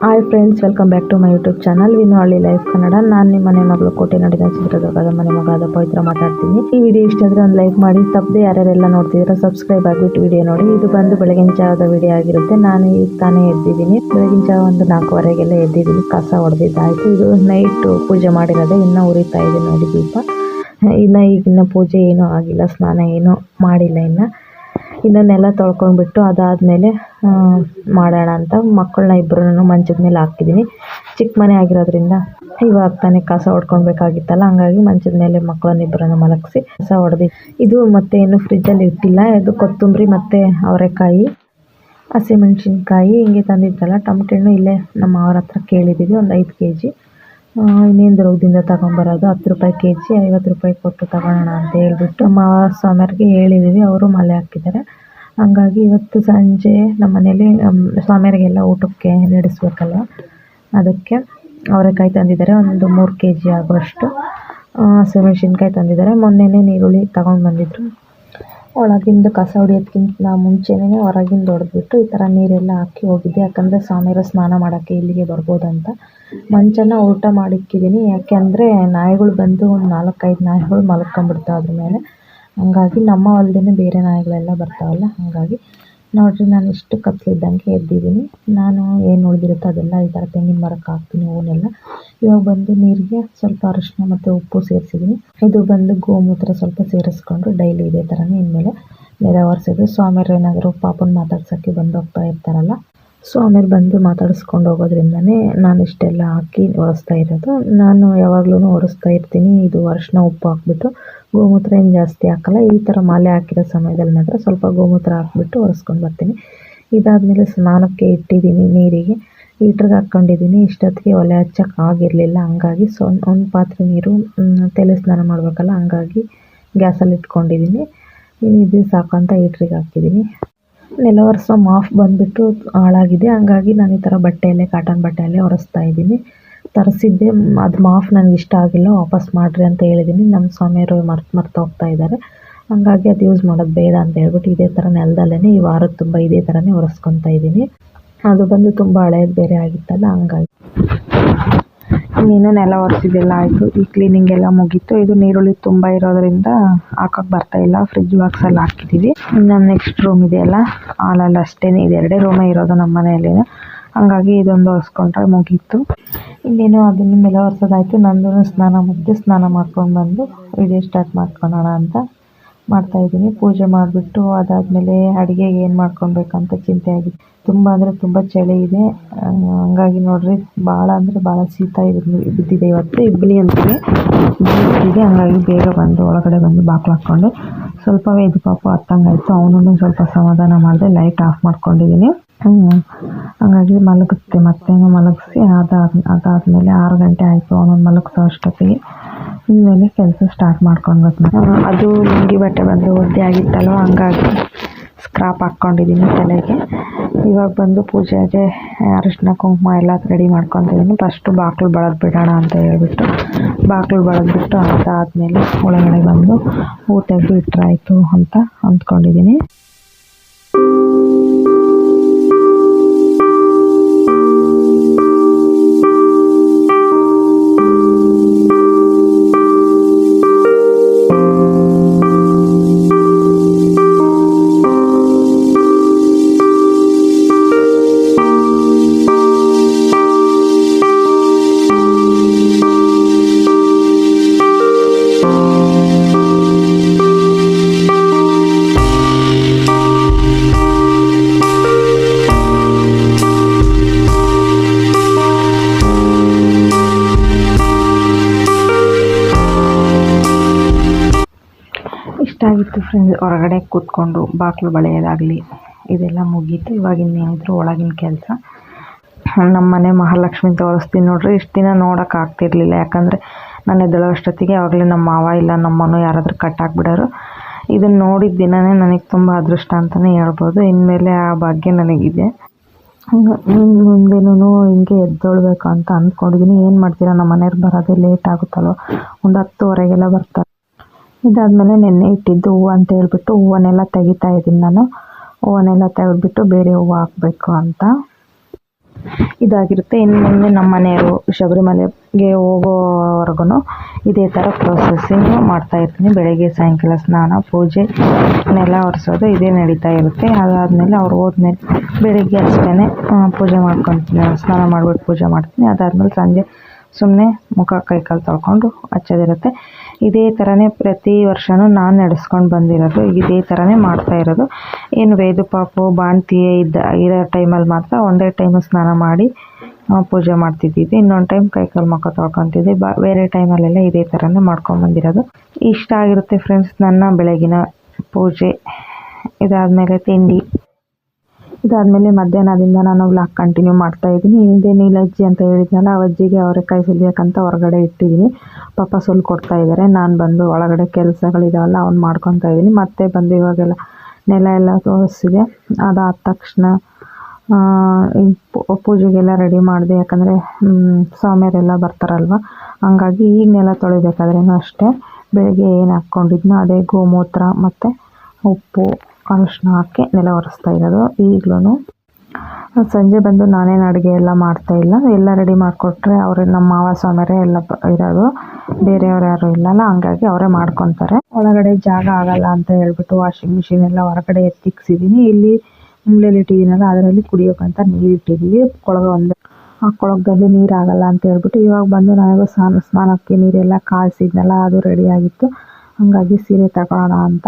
Hi friends, welcome back to my YouTube channel Vinu Halli life Kannada. ನಾನು ನಿಮ್ಮ ಮನೆ ಮಗಳು ಕೋಟೆ ನಡಿದ ಚಿತ್ರದುರ್ಗದ ಮನೆ ಮಗಾದ ಪವಿತ್ರ ಮಾತಾಡ್ತೀನಿ. ಈ ವಿಡಿಯೋ ಇಷ್ಟ ಆದರೆ ಒಂದು ಲೈಕ್ ಮಾಡಿ, ತಪ್ಪದೆ ಯಾರ್ಯಾರೆಲ್ಲ ನೋಡ್ತಿದ್ರೆ ಸಬ್ಸ್ಕ್ರೈಬ್ ಆಗಿಬಿಟ್ಟು ವಿಡಿಯೋ ನೋಡಿ. ಇದು ಬಂದು ಬೆಳಗಿನ ಜಾವದ ವಿಡಿಯೋ ಆಗಿರುತ್ತೆ. ನಾನು ಈಗ ತಾನೇ ಎದ್ದಿದ್ದೀನಿ. ಬೆಳಗಿನ ಜಾವ ಒಂದು ನಾಲ್ಕುವರೆಗೆಲ್ಲ ಎದ್ದಿದ್ದೀನಿ. ಕಸ ಹೊಡೆದಿದ್ದಾಯಿತು ಇದು ನೈಟ್ ಪೂಜೆ ಮಾಡಿರೋದೆ. ಇನ್ನೂ ಉರಿತಾ ಇದೆ ನೋಡಿ ದೀಪ. ಇನ್ನು ಈಗಿನ ಪೂಜೆ ಏನೂ ಆಗಿಲ್ಲ. ಸ್ನಾನ ಏನೂ ಮಾಡಿಲ್ಲ ಇನ್ನು. ಇನ್ನು ನೆಲ ತೊಳ್ಕೊಂಡ್ಬಿಟ್ಟು ಅದಾದಮೇಲೆ ಮಾಡೋಣ ಅಂತ ಮಕ್ಕಳನ್ನ ಇಬ್ಬರನ್ನು ಮಂಚದ ಮೇಲೆ ಹಾಕಿದ್ದೀನಿ ಚಿಕ್ಕ ಮನೆ ಆಗಿರೋದ್ರಿಂದ ಇವಾಗ ತಾನೇ ಕಸ ಹೊಡ್ಕೊಳ್ಬೇಕಾಗಿತ್ತಲ್ಲ ಹಂಗಾಗಿ ಮಂಚದ ಮೇಲೆ ಮಕ್ಕಳನ್ನ ಇಬ್ಬರನ್ನು ಮಲಗಿಸಿ ಕಸ ಹೊಡೆದು ಇದು ಮತ್ತೆ ಏನು ಫ್ರಿಜ್ಜಲ್ಲಿ ಇಟ್ಟಿಲ್ಲ, ಇದು ಕೊತ್ತಂಬರಿ ಮತ್ತು ಅವರೆಕಾಯಿ, ಹಸಿಮೆಣ್ಸಿನ್ಕಾಯಿ ಹಿಂಗೆ ತಂದಿದ್ದಲ್ಲ ಟಮಟೆ ಹಣ್ಣು ಇಲ್ಲೇ ನಮ್ಮ ಅವ್ರ ಹತ್ರ ಕೇಳಿದ್ದೀವಿ ಒಂದು ಐದು ಕೆ ಜಿ ಇನ್ನೇನು ದುರ್ಗದಿಂದ ತಗೊಂಬರೋದು? ಹತ್ತು ರೂಪಾಯಿ ಕೆ ಜಿ ಐವತ್ತು ರೂಪಾಯಿ ಕೊಟ್ಟು ತಗೊಳ್ಳೋಣ ಅಂತ ಹೇಳ್ಬಿಟ್ಟು ಅಮ್ಮ ಸ್ವಾಮಿಯವ್ರಿಗೆ ಹೇಳಿದ್ದೀವಿ ಅವರು ಮಲೆ ಹಾಕಿದ್ದಾರೆ. ಹಂಗಾಗಿ ಇವತ್ತು ಸಂಜೆ ನಮ್ಮ ಮನೇಲಿ ಸ್ವಾಮಿಯರಿಗೆಲ್ಲ ಊಟಕ್ಕೆ ನಡೆಸ್ಬೇಕಲ್ವ? ಅದಕ್ಕೆ ಅವರೆಕಾಯಿ ತಂದಿದ್ದಾರೆ. ಒಂದು ಮೂರು ಕೆ ಜಿ ಆಗುವಷ್ಟು ಹಸಿಮೆಣ್ಸಿನ್ಕಾಯಿ ತಂದಿದ್ದಾರೆ. ಮೊನ್ನೆನೇ ನೀರುಳ್ಳಿ ತಗೊಂಡು ಬಂದಿದ್ರು. ಒಳಗಿಂದು ಕಸ ಹೊಡಿಯೋದ್ಕಿಂತ ಮುಂಚೆನೇ ಹೊರಗಿಂದ ಹೊಡೆದ್ಬಿಟ್ಟು ಈ ಥರ ನೀರೆಲ್ಲ ಹಾಕಿ ಹೋಗಿದ್ದೆ. ಯಾಕಂದರೆ ಸ್ವಾಮಿಯರು ಸ್ನಾನ ಮಾಡೋಕ್ಕೆ ಇಲ್ಲಿಗೆ ಬರ್ಬೋದಂತ. ಮಂಚನ ಊಟ ಮಾಡಿಕ್ಕಿದ್ದೀನಿ ಯಾಕೆಂದರೆ ನಾಯಿಗಳು ಬಂದು ಒಂದು ನಾಲ್ಕೈದು ನಾಯಿಗಳು ಮಲ್ಕೊಂಬಿಡ್ತಾವೆ ಅದ್ರ ಮೇಲೆ. ಹಂಗಾಗಿ ನಮ್ಮ ಹೊಲ್ದೇ ಬೇರೆ ನಾಯಿಗಳೆಲ್ಲ ಬರ್ತಾವಲ್ಲ, ಹಾಗಾಗಿ ನೋಡಿರಿ, ನಾನು ಇಷ್ಟು ಕತ್ಲಿದ್ದಂಗೆ ಎದ್ದಿದ್ದೀನಿ. ನಾನು ಏನು ಉಳಿದಿರುತ್ತೋ ಅದೆಲ್ಲ ಈ ಥರ ತೆಂಗಿನ ಮರಕ್ಕೆ ಹಾಕ್ತೀನಿ ಹೂವನ್ನೆಲ್ಲ ಇವಾಗ ಬಂದು ನೀರಿಗೆ ಸ್ವಲ್ಪ ಅರಿಶಿನ ಮತ್ತು ಉಪ್ಪು ಸೇರಿಸಿದ್ದೀನಿ. ಇದು ಬಂದು ಗೋಮೂತ್ರ ಸ್ವಲ್ಪ ಸೇರಿಸ್ಕೊಂಡು ಡೈಲಿ ಇದೇ ಥರನೇ ಇನ್ಮೇಲೆ ನೆರೆ ಒರೆಸೋದು ಸ್ವಾಮಿಯರು ಏನಾದರೂ ಪಾಪನ ಮಾತಾಡ್ಸೋಕ್ಕೆ ಬಂದು ಹೋಗ್ತಾ ಇರ್ತಾರಲ್ಲ ಸ್ವಾಮಿಯರು ಬಂದು ಮಾತಾಡಿಸ್ಕೊಂಡು ಹೋಗೋದ್ರಿಂದನೇ ನಾನು ಇಷ್ಟೆಲ್ಲ ಹಾಕಿ ಒರೆಸ್ತಾ ಇರೋದು. ನಾನು ಯಾವಾಗಲೂ ಒರೆಸ್ತಾ ಇರ್ತೀನಿ, ಇದು ಅರಿಶಿನ ಉಪ್ಪು ಹಾಕ್ಬಿಟ್ಟು. ಗೋಮೂತ್ರ ಏನು ಜಾಸ್ತಿ ಹಾಕಲ್ಲ, ಈ ಥರ ಮಾಲೆ ಹಾಕಿರೋ ಸಮಯದಲ್ಲಿ ಮಾತ್ರ ಸ್ವಲ್ಪ ಗೋಮೂತ್ರ ಹಾಕ್ಬಿಟ್ಟು ಒರೆಸ್ಕೊಂಡು ಬರ್ತೀನಿ. ಇದಾದಮೇಲೆ ಸ್ನಾನಕ್ಕೆ ಇಟ್ಟಿದ್ದೀನಿ ನೀರಿಗೆ. ಹೀಟ್ರಿಗೆ ಹಾಕ್ಕೊಂಡಿದ್ದೀನಿ. ಇಷ್ಟೊತ್ತಿಗೆ ಒಲೆ ಹಚ್ಚಕ್ಕೆ ಆಗಿರಲಿಲ್ಲ. ಹಂಗಾಗಿ ಸೊ, ಒಂದು ಪಾತ್ರೆ ನೀರು ತಲೆ ಸ್ನಾನ ಮಾಡಬೇಕಲ್ಲ, ಹಂಗಾಗಿ ಗ್ಯಾಸಲ್ಲಿ ಇಟ್ಕೊಂಡಿದ್ದೀನಿ. ಇದು ಸಾಕಂತ ಹೀಟ್ರಿಗೆ ಹಾಕಿದ್ದೀನಿ. ನೆಲ ಒರೆಸೋ ಮಾಫ್ ಬಂದುಬಿಟ್ಟು ಹಾಳಾಗಿದೆ. ಹಂಗಾಗಿ ನಾನು ಈ ಥರ ಬಟ್ಟೆಯಲ್ಲೇ, ಕಾಟನ್ ಬಟ್ಟೆಯಲ್ಲೇ ಒರೆಸ್ತಾ ಇದ್ದೀನಿ. ತರಿಸಿದ್ದೆ. ಅದು ಮಾಫ್ ನನಗೆ ಇಷ್ಟ ಆಗಿಲ್ಲ, ವಾಪಸ್ ಮಾಡಿರಿ ಅಂತ ಹೇಳಿದ್ದೀನಿ ನಮ್ಮ ಸ್ವಾಮಿಯವರು ಮರ್ತು ಮರ್ತು ಹೋಗ್ತಾ ಇದ್ದಾರೆ. ಹಾಗಾಗಿ ಅದು ಯೂಸ್ ಮಾಡೋದು ಬೇಡ ಅಂತ ಹೇಳ್ಬಿಟ್ಟು ಇದೇ ಥರ ನೆಲದಲ್ಲೇ ಈ ವಾರದ ತುಂಬ ಇದೇ ಥರನೇ ಒರೆಸ್ಕೊತಾ ಇದ್ದೀನಿ. ಅದು ಬಂದು ತುಂಬ ಹಳೆಯದು ಬೇರೆ ಆಗಿತ್ತಲ್ಲ, ಹಂಗಾಗಿ. ಇನ್ನೇನು ನೆಲ ಒರೆಸಿದ್ದೆಲ್ಲ, ಆಯಿತು. ಈ ಕ್ಲೀನಿಂಗ್ ಎಲ್ಲ ಮುಗೀತು. ಇದು ನೀರುಳ್ಳಿ ತುಂಬ ಇರೋದರಿಂದ ಹಾಕೋಕ್ಕೆ ಬರ್ತಾ ಇಲ್ಲ. ಫ್ರಿಜ್ ಬಾಕ್ಸಲ್ಲಿ ಹಾಕಿದ್ದೀವಿ ಇನ್ನು ನೆಕ್ಸ್ಟ್ ರೂಮ್ ಇದೆಯಲ್ಲ? ಹಾಲಲ್ಲಿ ಅಷ್ಟೇ ಇದೆ ಎರಡೇ ರೂಮೇ ಇರೋದು ನಮ್ಮ ಮನೆಯಲ್ಲಿ ಹಂಗಾಗಿ ಇದೊಂದು ಒರೆಸ್ಕೊಂಡ್ರೆ ಮುಗೀತು. ಇನ್ನೇನು ಅದನ್ನು ಮೇಲೆ ಒರೆಸೋದಾಯಿತು ನಂದು ಸ್ನಾನ ಮುಗಿದು ಸ್ನಾನ ಮಾಡ್ಕೊಂಡು ಬಂದು ವಿಡಿಯೋ ಸ್ಟಾರ್ಟ್ ಮಾಡ್ಕೊಳೋಣ ಅಂತ ಮಾಡ್ತಾಯಿದ್ದೀನಿ ಪೂಜೆ ಮಾಡಿಬಿಟ್ಟು ಅದಾದಮೇಲೆ ಅಡುಗೆಗೆ ಏನು ಮಾಡ್ಕೊಬೇಕಂತ ಚಿಂತೆ ಆಗಿದೆ. ತುಂಬ ಅಂದರೆ ತುಂಬ ಚಳಿ ಇದೆ. ಹಂಗಾಗಿ ನೋಡಿರಿ ಭಾಳ ಅಂದರೆ ಭಾಳ ಶೀತ ಬಿದ್ದಿದೆ ಇವತ್ತು. ಇಬ್ಬಲಿ ಅಂತೀವಿ ಬಿದ್ದಿದೆ, ಹಂಗಾಗಿ ಬೇಗ ಬಂದು ಒಳಗಡೆ ಬಂದು ಬಾಕ್ಲು ಹಾಕ್ಕೊಂಡು ಸ್ವಲ್ಪ ಇದು ಪಾಪ ಹತ್ತಂಗಾಯ್ತು. ಅವನನ್ನು ಸ್ವಲ್ಪ ಸಮಾಧಾನ ಮಾಡಿದೆ. ಲೈಟ್ ಆಫ್ ಮಾಡ್ಕೊಂಡಿದ್ದೀನಿ. ಹಂಗಾಗಿ ಮಲಗಿಸ್ದೆ ಮತ್ತೇನು ಮಲಗಿಸಿ ಅದಾದ, ಅದಾದಮೇಲೆ ಆರು ಗಂಟೆ ಆಯಿತು, ಅವನನ್ನು ಮಲಗಿಸೋ ಅಷ್ಟೊತ್ತಿಗೆ. ಇನ್ಮೇಲೆ ಕೆಲಸ ಸ್ಟಾರ್ಟ್ ನಾನು ಅದು ಲುಂಗಿ ಬಟ್ಟೆ ಬಂದು ಒದ್ದೆ ಆಗಿತ್ತಲ್ವ? ಹಂಗಾಗಿ ಸ್ಕ್ರಾಪ್ ಹಾಕ್ಕೊಂಡಿದ್ದೀನಿ ತಲೆಗೆ. ಇವಾಗ ಬಂದು ಪೂಜೆಗೆ ಅರಿಶಿನ, ಕುಂಕುಮ ಎಲ್ಲ ರೆಡಿ ಮಾಡ್ಕೊತಿದ್ದೀನಿ. ಫಸ್ಟು ಬಾಗಿಲು ಬಳದು ಬಿಡೋಣ ಅಂತ ಹೇಳ್ಬಿಟ್ಟು ಬಾಗಿಲು ಬಳದ್ಬಿಟ್ಟು ಅದಾದಮೇಲೆ ಒಳಗಡೆ ಬಂದು ಹೂ ತೆಗೆದು ಇಟ್ಟರಾಯಿತು ಅಂತ ಅಂದ್ಕೊಂಡಿದ್ದೀನಿ. ಫ್ರೆಂಡ್ಸ್ ಹೊರಗಡೆ ಕೂತ್ಕೊಂಡು ಬಾಗಿಲು ಬಳಿಯೋದಾಗಲಿ. ಇದೆಲ್ಲ ಮುಗೀತು. ಇವಾಗ ಇನ್ನೇನಿದ್ರು ಒಳಗಿನ ಕೆಲಸ. ನಮ್ಮ ಮನೆ ಮಹಾಲಕ್ಷ್ಮಿ ತೋರಿಸ್ತೀನಿ ನೋಡ್ರಿ. ಇಷ್ಟು ದಿನ ನೋಡೋಕೆ ಆಗ್ತಿರ್ಲಿಲ್ಲ. ಯಾಕಂದರೆ ನಾನು ಎದ್ದೇಳೋ ಅಷ್ಟೊತ್ತಿಗೆ ನಮ್ಮ ಮಾವ ಇಲ್ಲ ನಮ್ಮನು ಯಾರಾದರೂ ಕಟ್ಟಾಕ್ಬಿಡೋರು. ಇದನ್ನು ನೋಡಿದ ದಿನವೇ ನನಗೆ ತುಂಬ ಅದೃಷ್ಟ ಅಂತಲೇ ಹೇಳ್ಬೋದು. ಇನ್ಮೇಲೆ ಆ ಭಾಗ್ಯ ನನಗಿದೆ. ಮುಂದೆನೂ ಹಿಂಗೆ ಎದ್ದೇಳ್ಬೇಕು ಅಂತ ಅಂದ್ಕೊಂಡಿದ್ದೀನಿ ಏನು ಮಾಡ್ತೀರಾ? ನಮ್ಮ ಮನೆಯವ್ರು ಬರೋದೇ ಲೇಟ್ ಆಗುತ್ತಲ್ವ? ಒಂದು ಹತ್ತುವರೆಗೆಲ್ಲ ಬರ್ತಾರೆ. ಇದಾದಮೇಲೆ ನೆನ್ನೆ ಇಟ್ಟಿದ್ದು ಹೂವು ಅಂತ ಹೇಳ್ಬಿಟ್ಟು ಹೂವನ್ನೆಲ್ಲ ತೆಗಿತಾ ಇದ್ದೀನಿ ನಾನು. ಹೂವನ್ನೆಲ್ಲ ತೆಗೆದ್ಬಿಟ್ಟು ಬೇರೆ ಹೂವು ಹಾಕಬೇಕು ಅಂತ. ಇದಾಗಿರುತ್ತೆ. ಇನ್ನು ಮುಂದೆ ನಮ್ಮ ಮನೆಯವರು, ಶಬರಿಮಲೆಗೆ ಹೋಗೋವರೆಗೂ ಇದೇ ಥರ ಪ್ರೊಸೆಸ್ಸಿಂಗ್ ಮಾಡ್ತಾ ಇರ್ತೀನಿ. ಬೆಳಗ್ಗೆ, ಸಾಯಂಕಾಲ ಸ್ನಾನ, ಪೂಜೆ, ನೆಲ ಒರೆಸೋದು ಇದೇ ನಡೀತಾ ಇರುತ್ತೆ. ಅದಾದಮೇಲೆ ಅವ್ರು ಹೋದ್ಮೇಲೆ ಬೆಳಗ್ಗೆ ಅಷ್ಟೇ ಪೂಜೆ ಮಾಡ್ಕೊತೀನಿ. ಸ್ನಾನ ಮಾಡ್ಬಿಟ್ಟು ಪೂಜೆ ಮಾಡ್ತೀನಿ. ಅದಾದಮೇಲೆ ಸಂಜೆ ಸುಮ್ಮನೆ ಮುಖ, ಕೈಕಾಲು ತೊಳ್ಕೊಂಡು ಹಚ್ಚೋದಿರುತ್ತೆ. ಇದೇ ಥರನೇ ಪ್ರತಿ ವರ್ಷವೂ ನಾನು ನಡೆಸ್ಕೊಂಡು ಬಂದಿರೋದು, ಇದೇ ಥರನೇ ಮಾಡ್ತಾ ಇರೋದು. ಏನು ವೇದು ಪಾಪು ಇದ್ದ, ಇರೋ ಟೈಮಲ್ಲಿ ಮಾತ್ರ ಒಂದೇ ಟೈಮು ಸ್ನಾನ ಮಾಡಿ ಪೂಜೆ ಮಾಡ್ತಿದ್ದೀವಿ ಇನ್ನೊಂದು ಟೈಮ್ ಕೈ ಕಾಲು ಮುಖ ತೊಳ್ಕೊತಿದ್ವಿ ಬಾ, ಬೇರೆ ಟೈಮಲ್ಲೆಲ್ಲ ಇದೇ ಥರನೇ ಮಾಡ್ಕೊಂಬಂದಿರೋದು ಇಷ್ಟ ಆಗಿರುತ್ತೆ ಫ್ರೆಂಡ್ಸ್ ನನ್ನ ಬೆಳಗಿನ ಪೂಜೆ. ಇದಾದಮೇಲೆ ತಿಂಡಿ. ಇದಾದಮೇಲೆ ಮಧ್ಯಾಹ್ನದಿಂದ ನಾನು ವ್ಲಾಗ್ ಕಂಟಿನ್ಯೂ ಮಾಡ್ತಾ ಇದ್ದೀನಿ. ಹಿಂದೆ ನೀಲಜ್ಜಿ ಅಂತ ಹೇಳಿದ್ನಲ್ಲ ಅಜ್ಜಿಗೆ ಅವರೆಕಾಯಿ ಸುಲಿಯೋಕ್ಕಂತ ಹೊರಗಡೆ ಇಟ್ಟಿದ್ದೀನಿ. ಪಾಪ ಸುಲ್ ಕೊಡ್ತಾ ಇದ್ದಾರೆ. ನಾನು ಬಂದು ಒಳಗಡೆ ಕೆಲಸಗಳಿದಾವಲ್ಲ, ಅವ್ನು ಮಾಡ್ಕೊತಾ ಇದ್ದೀನಿ. ಮತ್ತೆ ಬಂದು ಇವಾಗೆಲ್ಲ ನೆಲ ಎಲ್ಲ ತೋರಿಸಿದೆ. ಅದಾದ ತಕ್ಷಣ ಪೂಜೆಗೆಲ್ಲ ರೆಡಿ ಮಾಡಿದೆ. ಯಾಕಂದರೆ ಸ್ವಾಮಿಯರೆಲ್ಲ ಬರ್ತಾರಲ್ವ? ಹಂಗಾಗಿ ಈಗ ನೆಲ ತೊಳಿಬೇಕಾದ್ರೇನು ಅಷ್ಟೇ. ಬೆಳಗ್ಗೆ ಏನು ಹಾಕ್ಕೊಂಡಿದ್ನೋ ಅದೇ ಗೋಮೂತ್ರ ಮತ್ತು ಉಪ್ಪು. ಅರಿಶಿನ ಹಾಕಿ ನೆಲ ಒರೆಸ್ತಾ ಇರೋದು ಈಗಲೂ ಸಂಜೆ ಬಂದು ನಾನೇನು ಅಡುಗೆ ಎಲ್ಲ ಮಾಡ್ತಾ ಇಲ್ಲ. ಎಲ್ಲ ರೆಡಿ ಮಾಡಿಕೊಟ್ರೆ ಅವರೇ, ನಮ್ಮ ಮಾವ ಸ್ವಾಮಿಯರೇ ಎಲ್ಲ ಇರೋದು. ಬೇರೆಯವ್ರು ಯಾರು ಇಲ್ಲಲ್ಲ, ಹಂಗಾಗಿ ಅವರೇ ಮಾಡ್ಕೊತಾರೆ. ಒಳಗಡೆ ಜಾಗ ಆಗಲ್ಲ ಅಂತ ಹೇಳ್ಬಿಟ್ಟು ವಾಷಿಂಗ್ ಮಿಷಿನ್ ಎಲ್ಲ ಹೊರಗಡೆ ಎತ್ತಿಕ್ಸಿದ್ದೀನಿ ಇಲ್ಲಿ ಮುಂಬಲೇಲಿ ಇಟ್ಟಿದ್ದೀನಲ್ಲ, ಅದರಲ್ಲಿ ಕುಡಿಯೋಕ್ಕಂತ ನೀರು ಇಟ್ಟಿದ್ದೀವಿ ಕೊಳಗ ಒಂದು. ಆ ಕೊಳಗದಲ್ಲಿ ನೀರು ಆಗಲ್ಲ ಅಂತ ಹೇಳ್ಬಿಟ್ಟು ಇವಾಗ ಬಂದು ನನಗೂ ಸ್ನಾನ, ಸ್ನಾನಕ್ಕೆ ನೀರೆಲ್ಲ ಕಾಯಿಸಿದ್ನಲ್ಲ, ಅದು ರೆಡಿ ಆಗಿತ್ತು. ಹಾಗಾಗಿ ಸೀರೆ ತಗೊಳ್ಳೋಣ ಅಂತ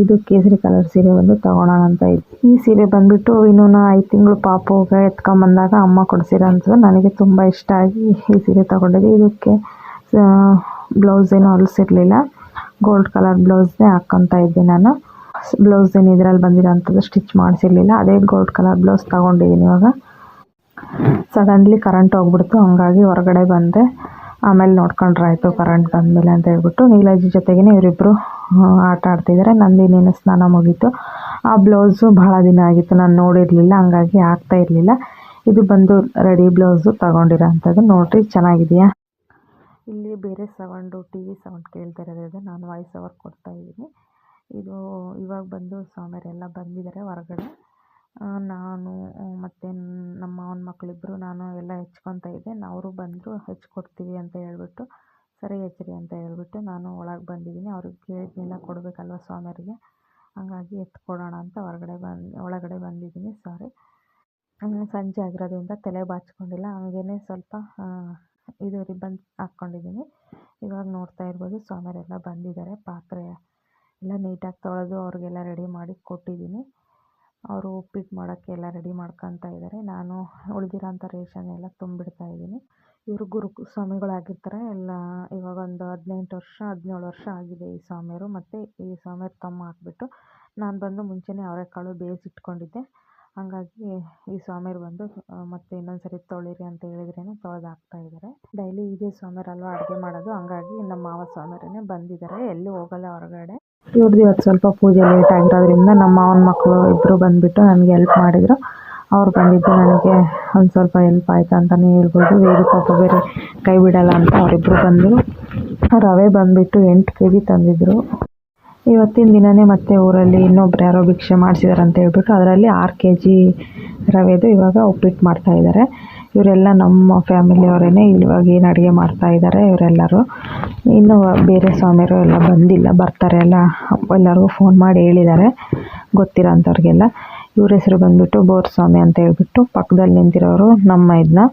ಇದು ಕೇಸರಿ ಕಲರ್ ಸೀರೆ ಒಂದು ತಗೊಳ್ಳೋಣ ಅಂತ ಇದ್ದೆ ಈ ಸೀರೆ ಬಂದ್ಬಿಟ್ಟು ಇನ್ನೂ ಐದು ತಿಂಗಳು ಪಾಪುಗೆ ಎತ್ಕೊಂಬಂದಾಗ ಅಮ್ಮ ಕೊಡಿಸಿರೋ ಅಂಥದ್ದು ನನಗೆ ತುಂಬ ಇಷ್ಟ ಆಗಿ ಈ ಸೀರೆ ತಗೊಂಡಿದ್ದೆ. ಇದಕ್ಕೆ ಬ್ಲೌಸ್ ಏನು ಹೊಲಿಸಿರ್ಲಿಲ್ಲ. ಗೋಲ್ಡ್ ಕಲರ್ ಬ್ಲೌಸ್ನೇ ಹಾಕ್ಕೊತಾ ಇದ್ದೆ ನಾನು. ಬ್ಲೌಸ್ ಏನು ಇದರಲ್ಲಿ ಬಂದಿರೋಂಥದ್ದು ಸ್ಟಿಚ್ ಮಾಡಿಸಿರಲಿಲ್ಲ. ಅದೇ ಗೋಲ್ಡ್ ಕಲರ್ ಬ್ಲೌಸ್ ತಗೊಂಡಿದ್ದೀನಿ ಇವಾಗ. ಸಡನ್ಲಿ ಕರೆಂಟ್ ಹೋಗ್ಬಿಡ್ತು. ಹಂಗಾಗಿ ಹೊರಗಡೆ ಬಂದೆ. ಆಮೇಲೆ ನೋಡ್ಕೊಂಡ್ರೆ, ಆಯಿತು ಕರೆಂಟ್ ಬಂದಮೇಲೆ ಅಂತ ಹೇಳ್ಬಿಟ್ಟು ನೀಲಾಜಿ ಜೊತೆಗೇ ಇವರಿಬ್ಬರು ಆಟ ಆಡ್ತಿದ್ದಾರೆ ನಂದಿನೇನು ಸ್ನಾನ ಮುಗೀತು. ಆ ಬ್ಲೌಸು ಭಾಳ ದಿನ ಆಗಿತ್ತು. ನಾನು ನೋಡಿರಲಿಲ್ಲ, ಹಂಗಾಗಿ ಆಗ್ತಾ ಇರಲಿಲ್ಲ. ಇದು ಬಂದು ರೆಡಿ ಬ್ಲೌಸು ತಗೊಂಡಿರೋ ಅಂಥದ್ದು. ನೋಡಿರಿ, ಚೆನ್ನಾಗಿದೆಯಾ? ಇಲ್ಲಿ ಬೇರೆ ಸೌಂಡು ಟಿ ವಿ ಸೌಂಡ್ ಕೇಳ್ತಾ ಇರೋದ್ರಿಂದ ನಾನು ವಾಯ್ಸ್ ಓವರ್ ಕೊಡ್ತಾ ಇದ್ದೀನಿ. ಇದು ಇವಾಗ ಬಂದು ಸ್ವಾಮಿಯರೆಲ್ಲ ಬಂದಿದ್ದಾರೆ ಹೊರಗಡೆ. ನಾನು ಮತ್ತು ನಮ್ಮ ಮಾವನ ಮಕ್ಕಳಿಬ್ಬರು ನಾನು ಎಲ್ಲ ಹೆಚ್ಕೊತಾ ಇದ್ದೆ. ಅವರು ಬಂದರು, ಹೆಚ್ಕೊಡ್ತೀವಿ ಅಂತ ಹೇಳ್ಬಿಟ್ಟು, ಸರಿ ಹೆಚ್ರಿ ಅಂತ ಹೇಳ್ಬಿಟ್ಟು ನಾನು ಒಳಗೆ ಬಂದಿದ್ದೀನಿ. ಅವ್ರಿಗೆ ಕೇಳಿದ್ನೆಲ್ಲ ಕೊಡಬೇಕಲ್ವ ಸ್ವಾಮಿಯರಿಗೆ ಹಾಗಾಗಿ ಎತ್ಕೊಡೋಣ ಅಂತ ಹೊರಗಡೆ ಬಂದು, ಒಳಗಡೆ ಬಂದಿದ್ದೀನಿ ಸಾರಿ. ಸಂಜೆ ಆಗಿರೋದ್ರಿಂದ ತಲೆ ಬಾಚ್ಕೊಂಡಿಲ್ಲ. ಹಂಗೇ ಸ್ವಲ್ಪ ಇದು ರಿಬ್ಬನ್ ಹಾಕ್ಕೊಂಡಿದ್ದೀನಿ. ಇವಾಗ ನೋಡ್ತಾ ಇರ್ಬೋದು ಸ್ವಾಮಿಯರೆಲ್ಲ ಬಂದಿದ್ದಾರೆ. ಪಾತ್ರೆ ಎಲ್ಲ ನೀಟಾಗಿ ತೊಳೆದು ಅವ್ರಿಗೆಲ್ಲ ರೆಡಿ ಮಾಡಿ ಕೊಟ್ಟಿದ್ದೀನಿ. ಅವರು ಉಪ್ಪಿಟ್ಟು ಮಾಡೋಕ್ಕೆ ಎಲ್ಲ ರೆಡಿ ಮಾಡ್ಕೊತಾ ಇದ್ದಾರೆ. ನಾನು ಉಳಿದಿರೋಂಥ ರೇಷನ್ ಎಲ್ಲ ತುಂಬಿಡ್ತಾ ಇದ್ದೀನಿ. ಇವರು ಗುರು ಸ್ವಾಮಿಗಳಾಗಿರ್ತಾರೆ ಎಲ್ಲ ಇವಾಗ ಒಂದು ಹದಿನೆಂಟು ವರ್ಷ, ಹದಿನೇಳು ವರ್ಷ ಆಗಿದೆ ಈ ಸ್ವಾಮಿಯರು ಮತ್ತು ಈ ಸ್ವಾಮಿಯವ್ರ ತಮ್ಮ ಹಾಕ್ಬಿಟ್ಟು ನಾನು ಬಂದು ಮುಂಚೆನೇ ಅವರೆಕಾಳು ಬೇಯಿಸಿಟ್ಕೊಂಡಿದ್ದೆ. ಹಾಗಾಗಿ ಈ ಸ್ವಾಮಿಯರು ಬಂದು ಮತ್ತೆ ಇನ್ನೊಂದು ಸರಿ ತೊಳಿರಿ ಅಂತ ಹೇಳಿದ್ರೇ ತೊಳೆದು ಹಾಕ್ತಾ ಇದ್ದಾರೆ. ಡೈಲಿ ಇದೇ ಸ್ವಾಮಿಯರಲ್ವ ಅಡುಗೆ ಮಾಡೋದು. ಹಂಗಾಗಿ ನಮ್ಮ ಮಾವ ಸ್ವಾಮಿಯರೇ ಬಂದಿದ್ದಾರೆ. ಎಲ್ಲೂ ಹೋಗಲ್ಲ ಹೊರಗಡೆ. ಇವ್ರದ್ದು ಇವತ್ತು ಸ್ವಲ್ಪ ಪೂಜೆ ಲೇಟ್ ಆಗಿರೋದ್ರಿಂದ ನಮ್ಮ ಮಾವನ ಮಕ್ಕಳು ಇಬ್ಬರು ಬಂದುಬಿಟ್ಟು ನನಗೆ ಹೆಲ್ಪ್ ಮಾಡಿದರು. ಅವ್ರು ಬಂದಿದ್ದು ನನಗೆ ಒಂದು ಸ್ವಲ್ಪ ಹೆಲ್ಪ್ ಆಯಿತು ಅಂತಲೇ ಹೇಳ್ಬೋದು. ಬೇರೆ ಪಾಪ ಬೇರೆ ಕೈ ಬಿಡೋಲ್ಲ ಅಂತ ಅವರಿಬ್ಬರು ಬಂದರು. ರವೆ ಬಂದುಬಿಟ್ಟು ಎಂಟು ಕೆ ಜಿ ತಂದಿದ್ದರು ಇವತ್ತಿನ ದಿನವೇ ಮತ್ತೆ ಊರಲ್ಲಿ ಇನ್ನೊಬ್ರು ಯಾರೋ ಭಿಕ್ಷೆ ಮಾಡಿಸಿದಾರೆ ಅಂತ ಹೇಳ್ಬಿಟ್ಟು ಅದರಲ್ಲಿ ಆರು ಕೆ ಜಿ ರವೆದು ಇವಾಗ ಉಪ್ಪಿಟ್ಟು ಮಾಡ್ತಾ ಇದ್ದಾರೆ ಇವರೆಲ್ಲ ನಮ್ಮ ಫ್ಯಾಮಿಲಿಯವರೇ ಇವಾಗ ಏನು ಅಡುಗೆ ಮಾಡ್ತಾ ಇದ್ದಾರೆ ಇವರೆಲ್ಲರೂ. ಇನ್ನು ಬೇರೆ ಸ್ವಾಮಿಯರು ಎಲ್ಲ ಬಂದಿಲ್ಲ, ಬರ್ತಾರೆ ಎಲ್ಲ ಎಲ್ಲರಿಗೂ ಫೋನ್ ಮಾಡಿ ಹೇಳಿದ್ದಾರೆ ಗೊತ್ತಿರೋ ಅಂಥವ್ರಿಗೆಲ್ಲ ಇವ್ರ ಹೆಸರು ಬಂದುಬಿಟ್ಟು ಬೋರ್ ಸ್ವಾಮಿ ಅಂತ ಹೇಳ್ಬಿಟ್ಟು ಪಕ್ಕದಲ್ಲಿ ನಿಂತಿರೋರು ನಮ್ಮ ಇದನ್ನ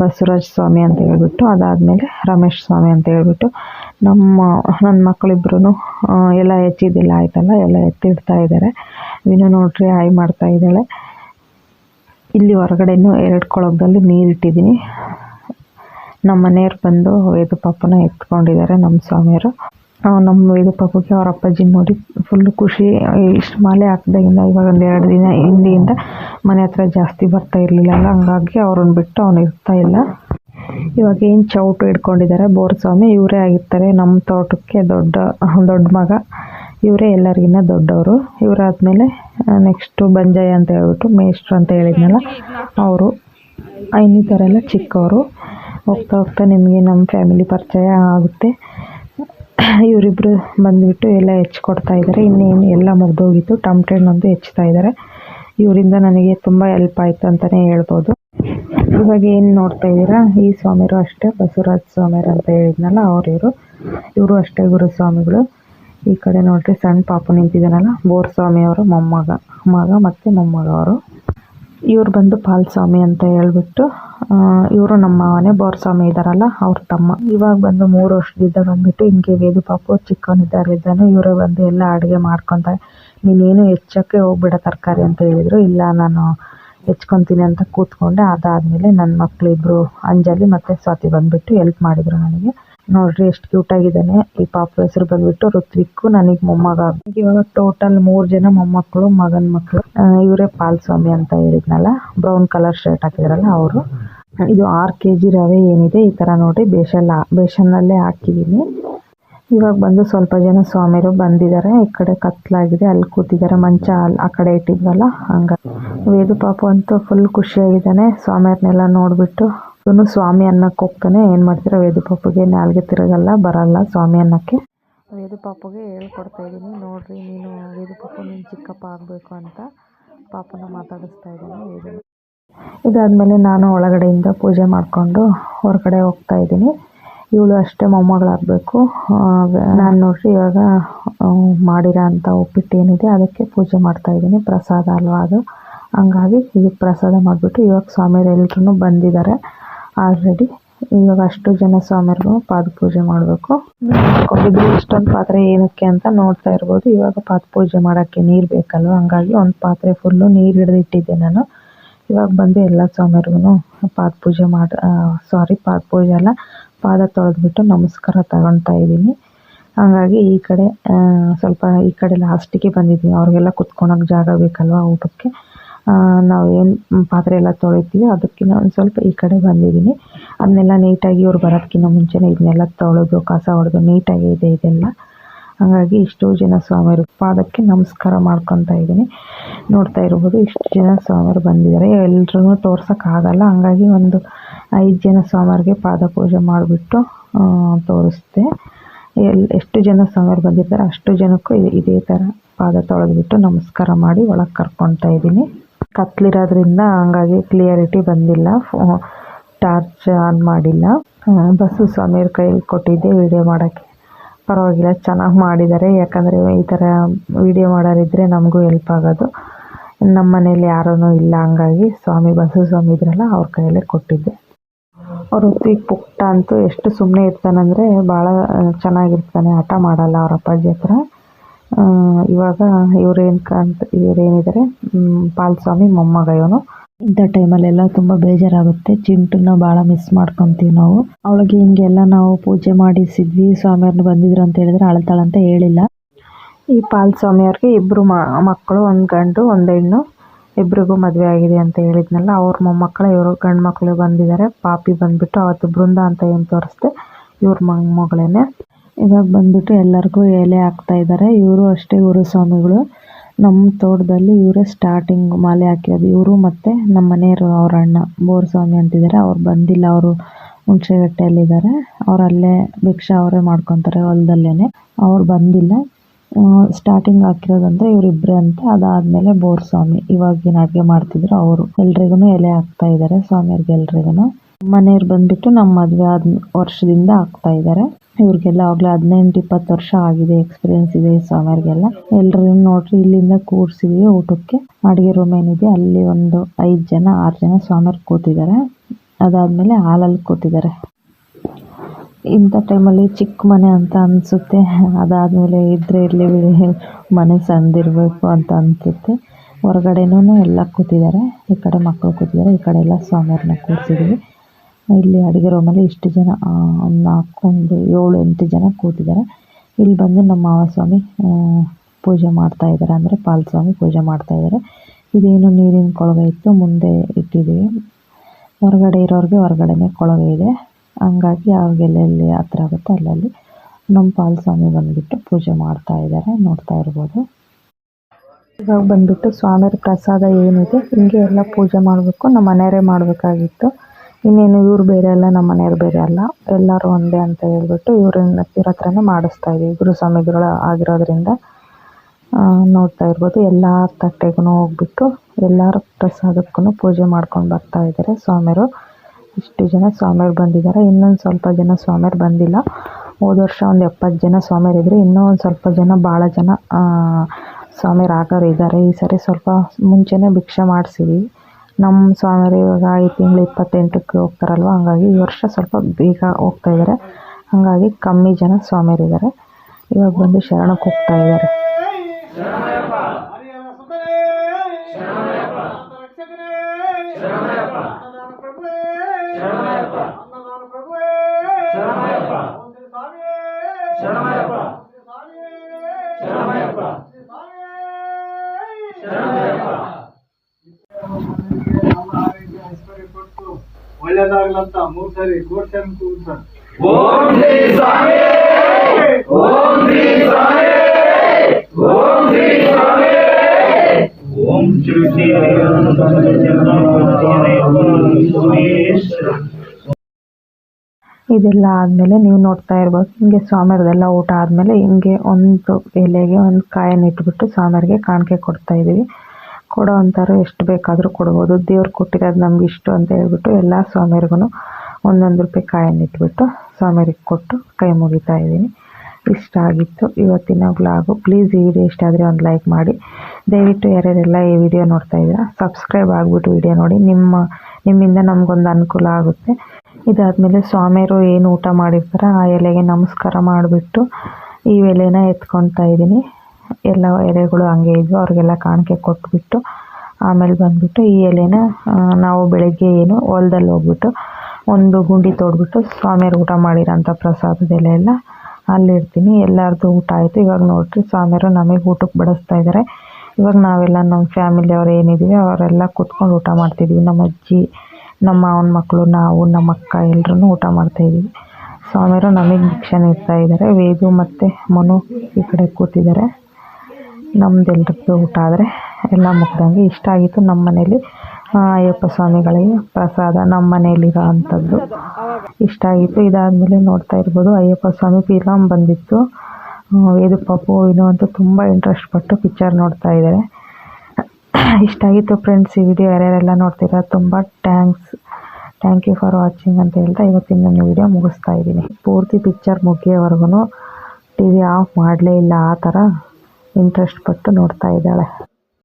ಬಸವರಾಜ ಸ್ವಾಮಿ ಅಂತ ಹೇಳ್ಬಿಟ್ಟು, ಅದಾದಮೇಲೆ ರಮೇಶ್ ಸ್ವಾಮಿ ಅಂತ ಹೇಳ್ಬಿಟ್ಟು ನಮ್ಮ, ನನ್ನ ಮಕ್ಕಳಿಬ್ರು ಎಲ್ಲ ಹೆಚ್ಚಿದ್ದಿಲ್ಲ, ಆಯ್ತಲ್ಲ, ಎಲ್ಲ ಎತ್ತಿಡ್ತಾ ಇದ್ದಾರೆ. ವಿನು ನೋಡ್ರಿ, ಹಾಯ್ ಮಾಡ್ತಾ ಇದ್ದಾಳೆ. ಇಲ್ಲಿ ಹೊರಗಡೆನೂ ಎರಡು ಕೊಳಗದಲ್ಲಿ ನೀರಿಟ್ಟಿದ್ದೀನಿ. ನಮ್ಮ ಮನೆಯವ್ರು ಬಂದು ವೇದು ಪಾಪನ ಎತ್ಕೊಂಡಿದ್ದಾರೆ ನಮ್ಮ ಸ್ವಾಮಿಯರು ಆ, ನಮ್ಮ ವೇದು ಪಾಪಕ್ಕೆ ಅವ್ರ ಅಪ್ಪಾಜಿ ನೋಡಿ ಫುಲ್ಲು ಖುಷಿ. ಇಷ್ಟು ಮಾಲೆ ಹಾಕ್ದಾಗಿಂದ ಇವಾಗ ಒಂದು ಎರಡು ದಿನ ಹಿಂದಿಯಿಂದ ಮನೆ ಹತ್ರ ಜಾಸ್ತಿ ಬರ್ತಾ ಇರಲಿಲ್ಲಲ್ಲ ಹಂಗಾಗಿ ಅವ್ರನ್ನ ಬಿಟ್ಟು ಅವ್ನು ಇರ್ತಾ ಇಲ್ಲ. ಇವಾಗ ಏನು ಚೌಟು ಇಟ್ಕೊಂಡಿದ್ದಾರೆ ಬೋರ್ ಸ್ವಾಮಿ ಇವರೇ ಆಗಿರ್ತಾರೆ. ನಮ್ಮ ತೋಟಕ್ಕೆ ದೊಡ್ಡ ದೊಡ್ಡ ಮಗ. ಇವರೇ ಎಲ್ಲರಿಗಿನ್ನ ದೊಡ್ಡವರು. ಇವರಾದ್ಮೇಲೆ ನೆಕ್ಸ್ಟು ಬಂಜಯ್ಯ ಅಂತ ಹೇಳ್ಬಿಟ್ಟು ಮೇಷ್ಟ್ರು ಅಂತ ಹೇಳಿದ್ನಲ್ಲ, ಅವರು ಇನ್ನಿತರೆಲ್ಲ ಚಿಕ್ಕವರು. ಹೋಗ್ತಾ ಹೋಗ್ತಾ ನಿಮಗೆ ನಮ್ಮ ಫ್ಯಾಮಿಲಿ ಪರಿಚಯ ಆಗುತ್ತೆ. ಇವರಿಬ್ಬರು ಬಂದುಬಿಟ್ಟು ಎಲ್ಲ ಹೆಚ್ಚಿಕೊಡ್ತಾ ಇದ್ದಾರೆ. ಇನ್ನೇನು ಎಲ್ಲ ಮುಗ್ದೋಗಿತ್ತು. ಟೆನ್ ಹಣ್ಣೊಂದು ಹೆಚ್ಚುತ್ತಾ ಇದ್ದಾರೆ. ಇವರಿಂದ ನನಗೆ ತುಂಬ ಹೆಲ್ಪ್ ಆಯಿತು ಅಂತಲೇ ಹೇಳ್ಬೋದು. ಇವಾಗ ಏನು ನೋಡ್ತಾ ಇದ್ದೀರಾ? ಈ ಸ್ವಾಮಿರು ಅಷ್ಟೇ, ಬಸವರಾಜ ಸ್ವಾಮಿಯರು ಅಂತ ಹೇಳಿದ್ನಲ್ಲ ಅವ್ರಿವರು ಇವರು ಅಷ್ಟೇ ಗುರುಸ್ವಾಮಿಗಳು. ಈ ಕಡೆ ನೋಡ್ರಿ ಸಣ್ಣ ಪಾಪು ನಿಂತಿದ್ದಾನಲ್ಲ, ಬೋರ್ಸ್ವಾಮಿ ಅವರು, ಮೊಮ್ಮಗ, ಮಗ ಮತ್ತು ಮೊಮ್ಮಗ ಅವರು. ಇವ್ರು ಬಂದು ಪಾಲ್ ಸ್ವಾಮಿ ಅಂತ ಹೇಳ್ಬಿಟ್ಟು ಇವರು ನಮ್ಮ ಮನೆ ಬೋರ್ ಇದ್ದಾರಲ್ಲ, ಅವ್ರ ತಮ್ಮ. ಇವಾಗ ಬಂದು ಮೂರು ವರ್ಷದಿಂದ ಬಂದ್ಬಿಟ್ಟು ಹಿಂಗೆ ವೇದು ಪಾಪು ಚಿಕ್ಕವನಿದ್ದಾಗಿದ್ದಾನೆ ಇವರೇ ಬಂದು ಎಲ್ಲ ಅಡುಗೆ ಮಾಡ್ಕೊತಾರೆ. ನೀನೇನು ಹೆಚ್ಚಕ್ಕೆ ಹೋಗ್ಬಿಡ ತರಕಾರಿ ಅಂತ ಹೇಳಿದ್ರು. ಇಲ್ಲ, ನಾನು ಹೆಚ್ಕೊತೀನಿ ಅಂತ ಕೂತ್ಕೊಂಡೆ. ಅದಾದಮೇಲೆ ನನ್ನ ಮಕ್ಕಳಿಬ್ರು ಅಂಜಲಿ ಮತ್ತು ಸ್ವಾತಿ ಬಂದುಬಿಟ್ಟು ಹೆಲ್ಪ್ ಮಾಡಿದರು ನನಗೆ. ನೋಡ್ರಿ ಎಷ್ಟು ಕ್ಯೂಟ್ ಆಗಿದ್ದಾನೆ. ಈ ಪಾಪು ಹೆಸರು ಬಂದ್ಬಿಟ್ಟು ಋತ್ವಿಕ್ ನನಗೆ ಮೊಮ್ಮಗ. ಇವಾಗ ಟೋಟಲ್ ಮೂರ್ ಜನ ಮೊಮ್ಮಕ್ಕಳು ಮಗನ ಮಕ್ಕಳು ಇವರೇ ಪಾಲ್ ಸ್ವಾಮಿ ಅಂತ ಹೇಳಿದ್ನಲ್ಲ ಬ್ರೌನ್ ಕಲರ್ ಶರ್ಟ್ ಹಾಕಿದ್ರಲ್ಲ ಅವರು. ಇದು ಆರ್ ಕೆ ಜಿ ರವೆ ಏನಿದೆ, ಈ ತರ ನೋಡಿ ಬೇಷಲ್ಲ, ಬೇಷನ್ನಲ್ಲೇ ಹಾಕಿದೀನಿ. ಇವಾಗ ಬಂದು ಸ್ವಲ್ಪ ಜನ ಸ್ವಾಮಿಯರು ಬಂದಿದ್ದಾರೆ, ಈ ಕಡೆ ಕತ್ಲಾಗಿದೆ, ಅಲ್ಲಿ ಕೂತಿದ್ದಾರೆ, ಮಂಚ ಅಲ್ಲಿ ಆ ಕಡೆ ಇಟ್ಟಿದ್ವಲ್ಲ, ಹಂಗ. ವೇದು ಪಾಪು ಅಂತೂ ಫುಲ್ ಖುಷಿಯಾಗಿದ್ದಾನೆ, ಸ್ವಾಮಿಯರ್ನೆಲ್ಲ ನೋಡ್ಬಿಟ್ಟು ಇವನು ಸ್ವಾಮಿ ಅನ್ನಕ್ಕೆ ಹೋಗ್ತಾನೆ. ಏನು ಮಾಡ್ತೀರ? ವೇದು ಪಾಪುಗೆ ನಾಲ್ಗೆ ತಿರುಗಲ್ಲ, ಬರಲ್ಲ ಸ್ವಾಮಿ ಅನ್ನಕ್ಕೆ. ವೇದು ಪಾಪುಗೆ ಹೇಳ್ಕೊಡ್ತಾ ಇದ್ದೀನಿ. ನೋಡ್ರಿ, ನೀನು ವೇದು ಪಾಪ, ನೀನು ಚಿಕ್ಕಪ್ಪ ಆಗಬೇಕು ಅಂತ ಪಾಪನ ಮಾತಾಡಿಸ್ತಾ ಇದ್ದೀನಿ ವೇದು ಇದಾದಮೇಲೆ ನಾನು ಒಳಗಡೆಯಿಂದ ಪೂಜೆ ಮಾಡಿಕೊಂಡು ಹೊರಗಡೆ ಹೋಗ್ತಾ ಇದ್ದೀನಿ. ಇವಳು ಅಷ್ಟೇ ಮೊಮ್ಮಗಳಾಗಬೇಕು. ನಾನು ನೋಡ್ರಿ, ಇವಾಗ ಮಾಡಿರೋ ಅಂಥ ಉಪ್ಪಿಟ್ಟು ಏನಿದೆ, ಅದಕ್ಕೆ ಪೂಜೆ ಮಾಡ್ತಾ ಇದ್ದೀನಿ. ಪ್ರಸಾದ ಅಲ್ವಾ ಅದು. ಹಂಗಾಗಿ ಈಗ ಪ್ರಸಾದ ಮಾಡಿಬಿಟ್ಟು ಇವಾಗ ಸ್ವಾಮಿಯರು ಎಲ್ಲರೂ ಬಂದಿದ್ದಾರೆ. ಆಲ್ರೆಡಿ ಇವಾಗ ಅಷ್ಟು ಜನ ಸ್ವಾಮಿಯರಿಗೂ ಪಾದ ಪೂಜೆ ಮಾಡಬೇಕು. ಕೊಟ್ಟಿದ್ರು ಇಷ್ಟೊಂದು ಪಾತ್ರೆ ಏನಕ್ಕೆ ಅಂತ ನೋಡ್ತಾ ಇರ್ಬೋದು. ಇವಾಗ ಪಾದ ಪೂಜೆ ಮಾಡೋಕ್ಕೆ ನೀರು ಬೇಕಲ್ವ? ಹಂಗಾಗಿ ಒಂದು ಪಾತ್ರೆ ಫುಲ್ಲು ನೀರು ಹಿಡಿದಿಟ್ಟಿದ್ದೆ ನಾನು. ಇವಾಗ ಬಂದು ಎಲ್ಲ ಸ್ವಾಮಿಯರಿಗೂ ಪಾದ ಪೂಜೆ ಮಾಡಿ ಸಾರಿ ಪಾದ ಪೂಜೆ ಅಲ್ಲ, ಪಾದ ತೊಳೆದ್ಬಿಟ್ಟು ನಮಸ್ಕಾರ ತಗೊಳ್ತಾ ಇದ್ದೀನಿ. ಹಾಗಾಗಿ ಈ ಕಡೆ ಸ್ವಲ್ಪ ಈ ಕಡೆ ಲಾಸ್ಟಿಗೆ ಬಂದಿದ್ದೀನಿ. ಅವ್ರಿಗೆಲ್ಲ ಕುತ್ಕೊಳಕ್ಕೆ ಜಾಗ ಬೇಕಲ್ವ ಊಟಕ್ಕೆ? ನಾವು ಏನು ಪಾತ್ರೆ ಎಲ್ಲ ತೊಳಿತೀವಿ ಅದಕ್ಕಿಂತ ಒಂದು ಸ್ವಲ್ಪ ಈ ಕಡೆ ಬಂದಿದ್ದೀನಿ. ಅದನ್ನೆಲ್ಲ ನೀಟಾಗಿ ಇವ್ರು ಬರೋದಕ್ಕಿಂತ ಮುಂಚೆನೇ ಇದನ್ನೆಲ್ಲ ತೊಳೆದು, ಕಸ ಹೊಡೆದು ನೀಟಾಗಿ ಇದೆ ಇದೆಲ್ಲ. ಹಾಗಾಗಿ ಇಷ್ಟು ಜನ ಸ್ವಾಮಿಯರು ಪಾದಕ್ಕೆ ನಮಸ್ಕಾರ ಮಾಡ್ಕೊತಾ ಇದ್ದೀನಿ. ನೋಡ್ತಾ ಇರ್ಬೋದು ಇಷ್ಟು ಜನ ಸ್ವಾಮಿಯರು ಬಂದಿದ್ದಾರೆ. ಎಲ್ರೂ ತೋರ್ಸೋಕ್ಕಾಗಲ್ಲ ಹಂಗಾಗಿ ಒಂದು ಐದು ಜನ ಸ್ವಾಮಿಯರಿಗೆ ಪಾದ ಪೂಜೆ ಮಾಡಿಬಿಟ್ಟು ತೋರಿಸ್ದೆ. ಎಲ್, ಎಷ್ಟು ಜನ ಸ್ವಾಮಿಯರು ಬಂದಿರ್ತಾರೆ ಅಷ್ಟು ಜನಕ್ಕೂ ಇದೇ ಥರ ಪಾದ ತೊಳೆದ್ಬಿಟ್ಟು ನಮಸ್ಕಾರ ಮಾಡಿ ಒಳಗೆ ಕರ್ಕೊತಾ ಇದ್ದೀನಿ. ಕತ್ಲಿರೋದ್ರಿಂದ ಹಂಗಾಗಿ ಕ್ಲಿಯರಿಟಿ ಬಂದಿಲ್ಲ. ಟಾರ್ಚ್ ಆನ್ ಮಾಡಿಲ್ಲ. ಬಸ್ಸು ಸ್ವಾಮಿಯವ್ರ ಕೈಯಲ್ಲಿ ಕೊಟ್ಟಿದ್ದೆ ವಿಡಿಯೋ ಮಾಡೋಕ್ಕೆ. ಪರವಾಗಿಲ್ಲ, ಚೆನ್ನಾಗಿ ಮಾಡಿದ್ದಾರೆ. ಯಾಕಂದರೆ ಈ ಥರ ವಿಡಿಯೋ ಮಾಡೋರಿದ್ದರೆ ನಮಗೂ ಹೆಲ್ಪ್ ಆಗೋದು. ನಮ್ಮ ಮನೇಲಿ ಯಾರೂ ಇಲ್ಲ ಹಂಗಾಗಿ ಸ್ವಾಮಿ ಬಸವ ಸ್ವಾಮಿ ಇದ್ರಲ್ಲ, ಅವ್ರ ಕೈಯಲ್ಲೇ ಕೊಟ್ಟಿದ್ದೆ. ಅವ್ರ ಋತ್ವಿಕ್ ಪುಟ್ಟ ಅಂತೂ ಎಷ್ಟು ಸುಮ್ಮನೆ ಇರ್ತಾನಂದರೆ ಭಾಳ ಚೆನ್ನಾಗಿರ್ತಾನೆ. ಹಠ ಮಾಡಲ್ಲ ಅವ್ರ ಅಪ್ಪಾಜಿ ಹತ್ರ. ಇವಾಗ ಇವ್ರೇನು ಕಾಣ್ತ ಇವರೇನಿದ್ದಾರೆ ಪಾಲ್ ಸ್ವಾಮಿ ಮೊಮ್ಮಗ ಇವನು ಇಂಥ ಟೈಮಲ್ಲೆಲ್ಲ ತುಂಬ ಬೇಜಾರಾಗುತ್ತೆ. ಚಿಂಟನ್ನ ಭಾಳ ಮಿಸ್ ಮಾಡ್ಕೊತೀವಿ ನಾವು. ಅವಳಿಗೆ ಹಿಂಗೆಲ್ಲ ನಾವು ಪೂಜೆ ಮಾಡಿಸಿದ್ವಿ ಸ್ವಾಮಿಯವ್ರನ್ನ ಬಂದಿದ್ರು ಅಂತ ಹೇಳಿದ್ರೆ ಅಳ್ತಾಳಂತ ಹೇಳಿಲ್ಲ. ಈ ಪಾಲ್ ಸ್ವಾಮಿಯವ್ರಿಗೆ ಇಬ್ಬರು ಮಕ್ಕಳು ಒಂದು ಗಂಡು ಒಂದು ಹೆಣ್ಣು ಇಬ್ಬರಿಗೂ ಮದುವೆ ಆಗಿದೆ ಅಂತ ಹೇಳಿದ್ನಲ್ಲ ಅವ್ರ ಮೊಮ್ಮಕ್ಕಳು ಇವರು ಗಂಡು ಮಕ್ಕಳು ಬಂದಿದ್ದಾರೆ ಪಾಪಿ ಬಂದ್ಬಿಟ್ಟು ಅವತ್ತು ಬೃಂದ ಅಂತ ಏನು ತೋರಿಸ್ದೆ ಇವ್ರ ಮೊಮ್ಮಗಳೇನೆ ಇವಾಗ ಬಂದ್ಬಿಟ್ಟು ಎಲ್ಲರಿಗೂ ಎಲೆ ಹಾಕ್ತಾ ಇದ್ದಾರೆ. ಇವರು ಅಷ್ಟೇ ಇವರು ಸ್ವಾಮಿಗಳು. ನಮ್ಮ ತೋಟದಲ್ಲಿ ಇವರೇ ಸ್ಟಾರ್ಟಿಂಗ್ ಮಾಲೆ ಹಾಕಿರೋದು. ಇವರು ಮತ್ತು ನಮ್ಮ ಮನೆಯವರು, ಅವ್ರ ಅಣ್ಣ, ಬೋರ್ ಸ್ವಾಮಿ ಅಂತಿದ್ದಾರೆ. ಅವ್ರು ಬಂದಿಲ್ಲ, ಅವರು ಹುಣಸೆಗಟ್ಟೆಯಲ್ಲಿದ್ದಾರೆ ಅವ್ರು ಅಲ್ಲೇ ಭಿಕ್ಷಾ ಅವರೇ ಮಾಡ್ಕೊತಾರೆ ಹೊಲದಲ್ಲೇ ಅವ್ರು ಬಂದಿಲ್ಲ. ಸ್ಟಾರ್ಟಿಂಗ್ ಹಾಕಿರೋದಂದ್ರೆ ಇವರಿಬ್ಬರೇ ಅಂತ. ಅದಾದಮೇಲೆ ಬೋರ್ ಸ್ವಾಮಿ ಇವಾಗಿನ ಅಡುಗೆ ಮಾಡ್ತಿದ್ರು ಅವರು. ಎಲ್ರಿಗೂ ಎಲೆ ಹಾಕ್ತಾ ಇದ್ದಾರೆ. ಸ್ವಾಮಿಯವ್ರಿಗೆ ಎಲ್ರಿಗೂ ಮನೆಯವ್ರು ಬಂದ್ಬಿಟ್ಟು ನಮ್ಮ ಮದುವೆ ಆದ ವರ್ಷದಿಂದ ಆಗ್ತಾ ಇದ್ದಾರೆ ಇವ್ರಿಗೆಲ್ಲ ಆಗ್ಲೇ ಹದಿನೆಂಟು, ಇಪ್ಪತ್ತು ವರ್ಷ ಆಗಿದೆ ಎಕ್ಸ್ಪೀರಿಯನ್ಸ್ ಇದೆ ಸ್ವಾಮಿಯರಿಗೆಲ್ಲ ಎಲ್ರು ನೋಡ್ರಿ, ಇಲ್ಲಿಂದ ಕೂರ್ಸಿದೀವಿ ಊಟಕ್ಕೆ. ಅಡುಗೆ ರೂಮ್ ಏನಿದೆ, ಅಲ್ಲಿ ಒಂದು ಐದು ಜನ, ಆರು ಜನ ಸ್ವಾಮಿಯರು ಕೂತಿದ್ದಾರೆ. ಅದಾದಮೇಲೆ ಹಾಲಲ್ಲಿ ಕೂತಿದ್ದಾರೆ. ಇಂಥ ಟೈಮಲ್ಲಿ ಚಿಕ್ಕ ಮನೆ ಅಂತ ಅನಿಸುತ್ತೆ. ಅದಾದಮೇಲೆ ಇದ್ರೆ ಇರಲಿ ಮನೆ ಸಣ್ಣದಿರಬೇಕು ಅಂತ ಅನಿಸುತ್ತೆ. ಹೊರಗಡೆನೂ ಎಲ್ಲ ಕೂತಿದ್ದಾರೆ. ಈ ಕಡೆ ಮಕ್ಕಳು ಕೂತಿದ್ದಾರೆ, ಈ ಕಡೆ ಎಲ್ಲ ಸ್ವಾಮಿಯವ್ರನ್ನ ಕೂರಿಸಿದ್ದೀವಿ ಇಲ್ಲಿ ಅಡುಗೆ ರೂಮಲ್ಲಿ ಇಷ್ಟು ಜನ ಒಂದು ನಾಲ್ಕು, ಒಂದು ಏಳು, ಎಂಟು ಜನ ಕೂತಿದ್ದಾರೆ. ಇಲ್ಲಿ ಬಂದು ನಮ್ಮ ಮಾವ ಸ್ವಾಮಿ ಪೂಜೆ ಮಾಡ್ತಾ ಇದ್ದಾರೆ. ಅಂದರೆ ಪಾಲ್ ಸ್ವಾಮಿ ಪೂಜೆ ಮಾಡ್ತಾ ಇದ್ದಾರೆ. ಇದೇನು ನೀರಿನ ಕೊಳವೆ ಇತ್ತು, ಮುಂದೆ ಇಟ್ಟಿದ್ದೀವಿ. ಹೊರಗಡೆ ಇರೋರಿಗೆ ಹೊರಗಡೆನೇ ಕೊಳವೆ ಇದೆ. ಹಂಗಾಗಿ ಅವ್ರಿಗೆಲ್ಲೆಲ್ಲಿ ಹತ್ರ ಆಗುತ್ತೆ ಅಲ್ಲಲ್ಲಿ ನಮ್ಮ ಪಾಲ್ ಸ್ವಾಮಿ ಬಂದುಬಿಟ್ಟು ಪೂಜೆ ಮಾಡ್ತಾ ಇದ್ದಾರೆ, ನೋಡ್ತಾ ಇರ್ಬೋದು. ಇವಾಗ ಬಂದುಬಿಟ್ಟು ಸ್ವಾಮಿಯರ ಪ್ರಸಾದ ಏನಿದೆ, ಹಿಂಗೆ ಎಲ್ಲ ಪೂಜೆ ಮಾಡಬೇಕು, ನಮ್ಮ ಮನೆಯವರೇ ಮಾಡಬೇಕಾಗಿತ್ತು. ಇನ್ನೇನು ಇವ್ರು ಬೇರೆ ಅಲ್ಲ, ನಮ್ಮ ಮನೆಯವ್ರು ಬೇರೆ ಅಲ್ಲ. ಎಲ್ಲರೂ ಒಂದೇ ಅಂತ ಹೇಳ್ಬಿಟ್ಟು ಇವ್ರನ್ನ ಇವ್ರ ಹತ್ರನೇ ಮಾಡಿಸ್ತಾ ಇದ್ದೀವಿ. ಗುರುಸ್ವಾಮಿಗಳು ಆಗಿರೋದ್ರಿಂದ ನೋಡ್ತಾ ಇರ್ಬೋದು. ಎಲ್ಲ ತಟ್ಟೆಗೂ ಹೋಗ್ಬಿಟ್ಟು ಎಲ್ಲರೂ ಪ್ರಸಾದಕ್ಕೂ ಪೂಜೆ ಮಾಡ್ಕೊಂಡು ಬರ್ತಾ ಇದ್ದಾರೆ ಸ್ವಾಮಿಯರು ಇಷ್ಟು ಜನ ಸ್ವಾಮಿಯರು ಬಂದಿದ್ದಾರೆ. ಇನ್ನೊಂದು ಸ್ವಲ್ಪ ಜನ ಸ್ವಾಮಿಯರು ಬಂದಿಲ್ಲ. ಹೋದ ವರ್ಷ ಒಂದು ಎಪ್ಪತ್ತು ಜನ ಸ್ವಾಮಿಯರು ಇದ್ದರು ಇನ್ನೂ ಒಂದು ಸ್ವಲ್ಪ ಜನ ಭಾಳ ಜನ ಸ್ವಾಮಿಯರು ಆಗೋರು ಇದ್ದಾರೆ. ಈ ಸರಿ ಸ್ವಲ್ಪ ಮುಂಚೆನೇ ಭಿಕ್ಷೆ ಮಾಡಿಸಿದ್ವಿ. ನಮ್ಮ ಸ್ವಾಮಿಯವರು ಇವಾಗ ಈ ತಿಂಗಳು ಇಪ್ಪತ್ತೆಂಟಕ್ಕೆ ಹೋಗ್ತಾರಲ್ವ? ಹಂಗಾಗಿ ಈ ವರ್ಷ ಸ್ವಲ್ಪ ಬೇಗ ಹೋಗ್ತಾ ಇದ್ದಾರೆ ಹಾಗಾಗಿ ಕಮ್ಮಿ ಜನ ಸ್ವಾಮಿಯರು ಇದ್ದಾರೆ ಇವಾಗ ಬಂದು ಶರಣಕ್ಕೆ ಹೋಗ್ತಾ ಇದ್ದಾರೆ ಹರಿಹರ ಒಳ್ಳೇದಾಗ್ಲಂತ ಮೂರ್ ಸರಿ ಕೋಟ್ ಸರಿ ಕೂರ್ತಾರೆ ಓಂ ಶ್ರೀ ಶ್ರೀ ಸೋಮೇಶ್ವರ ಇದೆಲ್ಲ ಆದಮೇಲೆ ನೀವು ನೋಡ್ತಾ ಇರ್ಬೋದು ಹಿಂಗೆ ಸ್ವಾಮಿಯರ್ದೆಲ್ಲ ಊಟ ಆದಮೇಲೆ ಹಿಂಗೆ ಒಂದು ಎಲೆಗೆ ಒಂದು ಕಾಯನ್ನು ಇಟ್ಬಿಟ್ಟು ಸ್ವಾಮಿಯರಿಗೆ ಕಾಣಿಕೆ ಕೊಡ್ತಾ ಇದ್ದೀವಿ ಕೊಡೋ ಅಂತಾರೆ ಎಷ್ಟು ಬೇಕಾದರೂ ಕೊಡ್ಬೋದು. ದೇವ್ರು ಕೊಟ್ಟಿರೋದು ನಮ್ಗೆ ಇಷ್ಟು ಅಂತ ಹೇಳ್ಬಿಟ್ಟು ಎಲ್ಲ ಸ್ವಾಮಿಯರಿಗೂ ಒಂದೊಂದು ರೂಪಾಯಿ ಕಾಯನ್ನು ಇಟ್ಬಿಟ್ಟು ಸ್ವಾಮಿಯರಿಗೆ ಕೊಟ್ಟು ಕೈ ಮುಗಿತಾ ಇದ್ದೀನಿ. ಇಷ್ಟ ಆಗಿತ್ತು. ಇವತ್ತಿನ ವ್ಲಾಗು ಪ್ಲೀಸ್ ಈ ವಿಡಿಯೋ ಇಷ್ಟ ಆದರೆ ಒಂದು ಲೈಕ್ ಮಾಡಿ. ದಯವಿಟ್ಟು ಯಾರ್ಯಾರೆಲ್ಲ ಈ ವಿಡಿಯೋ ನೋಡ್ತಾ ಇದ್ದೀರಾ, ಸಬ್ಸ್ಕ್ರೈಬ್ ಆಗಿಬಿಟ್ಟು ವಿಡಿಯೋ ನೋಡಿ. ನಿಮ್ಮ, ನಿಮ್ಮಿಂದ ನಮಗೊಂದು ಅನುಕೂಲ ಆಗುತ್ತೆ. ಇದಾದಮೇಲೆ ಸ್ವಾಮಿಯರು ಏನು ಊಟ ಮಾಡಿರ್ತಾರೆ ಆ ಎಲೆಗೆ ನಮಸ್ಕಾರ ಮಾಡಿಬಿಟ್ಟು ಈ ಎಲೆನ ಎತ್ಕೊತಾ ಇದ್ದೀನಿ. ಎಲ್ಲ ಎಲೆಗಳು ಹಂಗೆ ಇದ್ವು, ಅವ್ರಿಗೆಲ್ಲ ಕಾಣಿಕೆ ಕೊಟ್ಬಿಟ್ಟು ಆಮೇಲೆ ಬಂದುಬಿಟ್ಟು ಈ ಎಲೆನ ನಾವು ಬೆಳಗ್ಗೆ ಏನು ಹೊಲ್ದಲ್ಲಿ ಹೋಗ್ಬಿಟ್ಟು ಒಂದು ಗುಂಡಿ ತೋಡ್ಬಿಟ್ಟು ಸ್ವಾಮಿಯವ್ರು ಊಟ ಮಾಡಿರೋಂಥ ಪ್ರಸಾದದ ಎಲೆ ಎಲ್ಲ ಅಲ್ಲಿಡ್ತೀನಿ. ಎಲ್ಲರದ್ದು ಊಟ ಆಯಿತು. ಇವಾಗ ನೋಡ್ರಿ ಸ್ವಾಮಿಯರು ನಮಗೆ ಊಟಕ್ಕೆ ಬಡಿಸ್ತಾ ಇದ್ದಾರೆ ಇವಾಗ ನಾವೆಲ್ಲ ನಮ್ಮ ಫ್ಯಾಮಿಲಿ ಅವ್ರು ಏನಿದ್ದೀವಿ ಅವರೆಲ್ಲ ಕೂತ್ಕೊಂಡು ಊಟ ಮಾಡ್ತಿದ್ದೀವಿ ನಮ್ಮ ಅಜ್ಜಿ, ನಮ್ಮ ಅವನ ಮಕ್ಕಳು ನಾವು, ನಮ್ಮ ಅಕ್ಕ ಎಲ್ಲರೂ ಊಟ ಮಾಡ್ತಾಯಿದ್ದೀವಿ ಸ್ವಾಮಿಯವರು ನಮಗೆ ಭಿಕ್ಷೆ ನೀಡ್ತಾ ಇದ್ದಾರೆ ವೇದು ಮತ್ತು ಮನು ಈ ಕಡೆ ಕೂತಿದ್ದಾರೆ. ನಮ್ದೆಲ್ರದ್ದು ಊಟ ಆದರೆ ಎಲ್ಲ ಮುಗ್ದಂಗೆ ಇಷ್ಟ ಆಗಿತ್ತು ನಮ್ಮ ಮನೇಲಿ ಅಯ್ಯಪ್ಪ ಸ್ವಾಮಿಗಳಿಗೆ ಪ್ರಸಾದ ನಮ್ಮ ಮನೇಲಿರೋ ಅಂಥದ್ದು. ಇಷ್ಟ ಆಗಿತ್ತು. ಇದಾದಮೇಲೆ ನೋಡ್ತಾ ಇರ್ಬೋದು, ಅಯ್ಯಪ್ಪ ಸ್ವಾಮಿ ಫಿಲಮ್ ಬಂದಿತ್ತು. ವೇದು ಪಾಪು ಇನ್ನು ಅಂತೂ ತುಂಬ ಇಂಟ್ರೆಸ್ಟ್ ಪಟ್ಟು ಪಿಕ್ಚರ್ ನೋಡ್ತಾ ಇದ್ದಾರೆ. ಇಷ್ಟ ಆಗಿತ್ತು ಫ್ರೆಂಡ್ಸ್ ಈ ವಿಡಿಯೋ ಯಾರ್ಯಾರೆಲ್ಲ ನೋಡ್ತೀರಾ, ತುಂಬ thanks thank you for watching ಅಂತ ಹೇಳ್ತಾ ಇವತ್ತಿನ ನಾನು ವಿಡಿಯೋ ಮುಗಿಸ್ತಾ ಇದ್ದೀನಿ. ಪೂರ್ತಿ ಪಿಕ್ಚರ್ ಮುಗಿಯೋವರೆಗೂ ಟಿ ವಿ ಆಫ್ ಮಾಡಲೇ ಇಲ್ಲ, ಆ ಥರ ಇಂಟ್ರೆಸ್ಟ್ ಪಟ್ಟು ನೋಡ್ತಾ ಇದ್ದಾಳೆ.